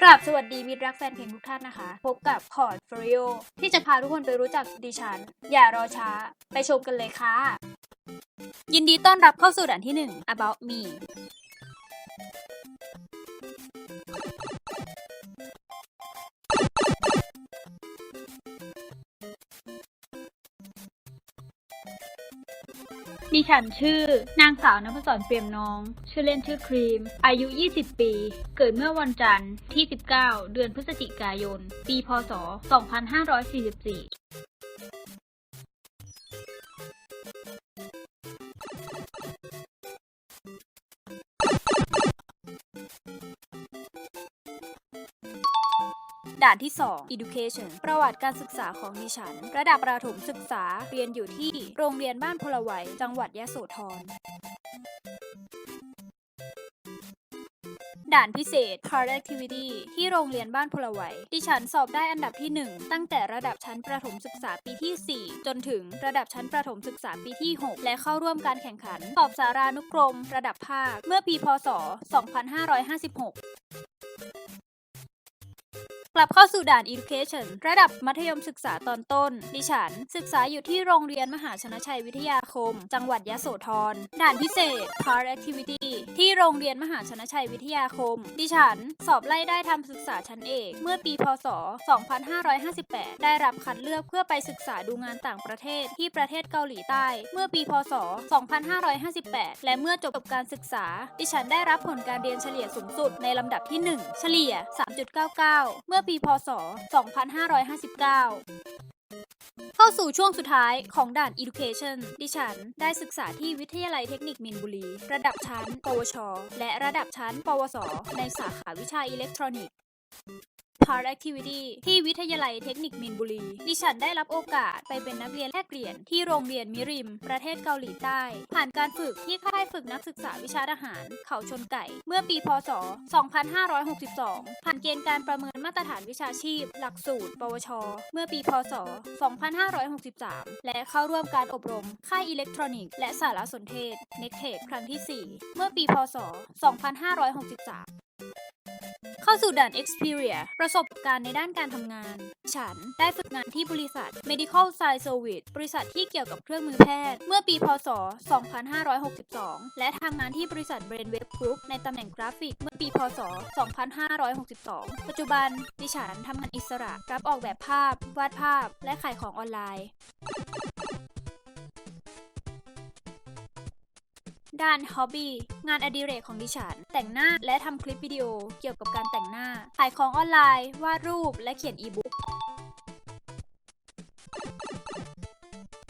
กราบสวัสดีมิตรรักแฟนเพลงทุกท่านนะคะ พบกับพอร์ตฟริโอที่จะพาทุกคนไปรู้จักดิฉัน อย่ารอช้า ไปชมกันเลยค่ะ ยินดีต้อนรับเข้าสู่ด่านที่ 1 about me ดิฉันชื่อ นางสาวนภศรเปี่ยมน้อง ชื่อเล่นชื่อครีม อายุ 20 ปี เกิดเมื่อวันจันทร์ที่ 19 เดือนพฤศจิกายน ปี พศ 2544 ด่านที่ 2 education ประวัติการศึกษาของดิฉัน ระดับประถมศึกษาเรียนอยู่ที่โรงเรียนบ้านพลวัย จังหวัดยะโสธรด่านพิเศษ Hard Activity ที่โรงเรียนบ้านพลวัย ดิฉันสอบได้อันดับที่ 1 ตั้งแต่ระดับชั้นประถมศึกษาปีที่ 4 จนถึงระดับชั้นประถมศึกษาปีที่ 6 และเข้าร่วมการแข่งขัน สอบสารานุกรม ระดับภาค เมื่อปีพศ 2556 กลับเข้าสู่ด่าน Education ระดับมัธยมศึกษาตอนต้น ดิฉัน ศึกษาอยู่ที่โรงเรียนมหาชนชัยวิทยาคม จังหวัดยะโสธร ด่านพิเศษ Part Activity ที่โรงเรียนมหาชนชัยวิทยาคม ดิฉัน สอบไล่ได้ทำศึกษาชั้นเอก เมื่อปีพศ 2558 ได้รับคัดเลือกเพื่อไปศึกษาดูงานต่างประเทศที่ประเทศเกาหลีใต้ เมื่อปีพศ 2558 และเมื่อจบการศึกษา ดิฉันได้รับผลการเรียนเฉลี่ยสูงสุดในลำดับที่ 1 เฉลี่ย 3.99 เมื่อปีพศ 2559 เข้าสู่ช่วงสุดท้ายของด่าน Education ดิฉันได้ศึกษาที่วิทยาลัยเทคนิคมินบุรี ระดับชั้น ปวช และระดับชั้น ปวส ในสาขาวิชาอิเล็กทรอนิกส์ Part Activity ที่วิทยาลัยเทคนิคมินบุรี ดิฉันได้รับโอกาสไปเป็นนักเรียนแลกเปลี่ยนที่โรงเรียนมิริม ประเทศเกาหลีใต้ ผ่านการฝึกที่ค่ายฝึกนักศึกษาวิชาทหาร เขาชนไก่ เมื่อปีพศ 2562 ผ่านเกณฑ์การประเมินมาตรฐานวิชาชีพ หลักสูตร ปวช เมื่อปีพศ 2563 และเข้าร่วมการอบรม ค่ายอิเล็กทรอนิกส์และสารสนเทศ n e c t e c h ครั้งที่ 4 เมื่อปีพศ 2563 เข้าสู่ด่าน Xperia ประสบการณ์ในด้านการทำงาน ฉันได้ฝึกงานที่บริษัท Medical Science Service บริษัทที่เกี่ยวกับเครื่องมือแพทย์ เมื่อปี พศ 2562 และทำงานที่บริษัท Brainwave Group ในตำแหน่งกราฟิก เมื่อปี พศ 2562 ปัจจุบัน ดิฉันทำงานอิสระ รับออกแบบภาพ วาดภาพ และขายของออนไลน์ ด้านฮ็อบบี้งานอดิเรกของดิฉัน แต่งหน้าและทำคลิปวิดีโอเกี่ยวกับการแต่งหน้า ขายของออนไลน์ วาดรูปและเขียนอีบุ๊ก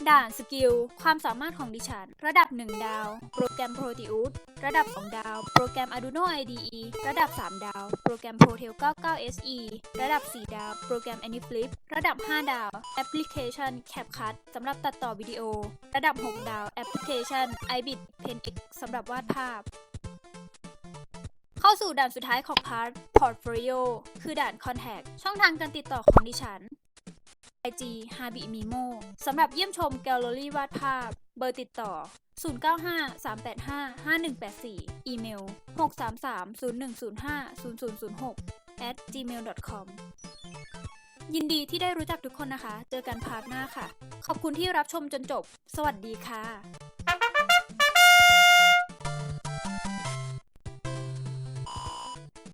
ด่านสกิล ความสามารถของดิฉัน ระดับ 1 ดาว โปรแกรม Proteus ระดับ 2 ดาว โปรแกรม Arduino IDE ระดับ 3 ดาว โปรแกรม Protel 99 SE ระดับ 4 ดาว โปรแกรม AnyFlip ระดับ 5 ดาว แอปพลิเคชัน CapCut สำหรับตัดต่อวิดีโอ ระดับ 6 ดาว แอปพลิเคชัน iBit PenX สำหรับวาดภาพเข้าสู่ด่านสุดท้ายของพาร์ท Portfolio คือด่าน Contact ช่องทางการติดต่อของดิฉัน IG h a b i Mimo สำหรับเยี่ยมชมแกลเลอรี่วาดภาพ เบอร์ติดต่อ 0953855184 อีเมล 63301050006 at gmail.com ยินดีที่ได้รู้จักทุกคนนะคะ เจอกันพาร์ทหน้าค่ะ ขอบคุณที่รับชมจนจบ สวัสดีค่ะ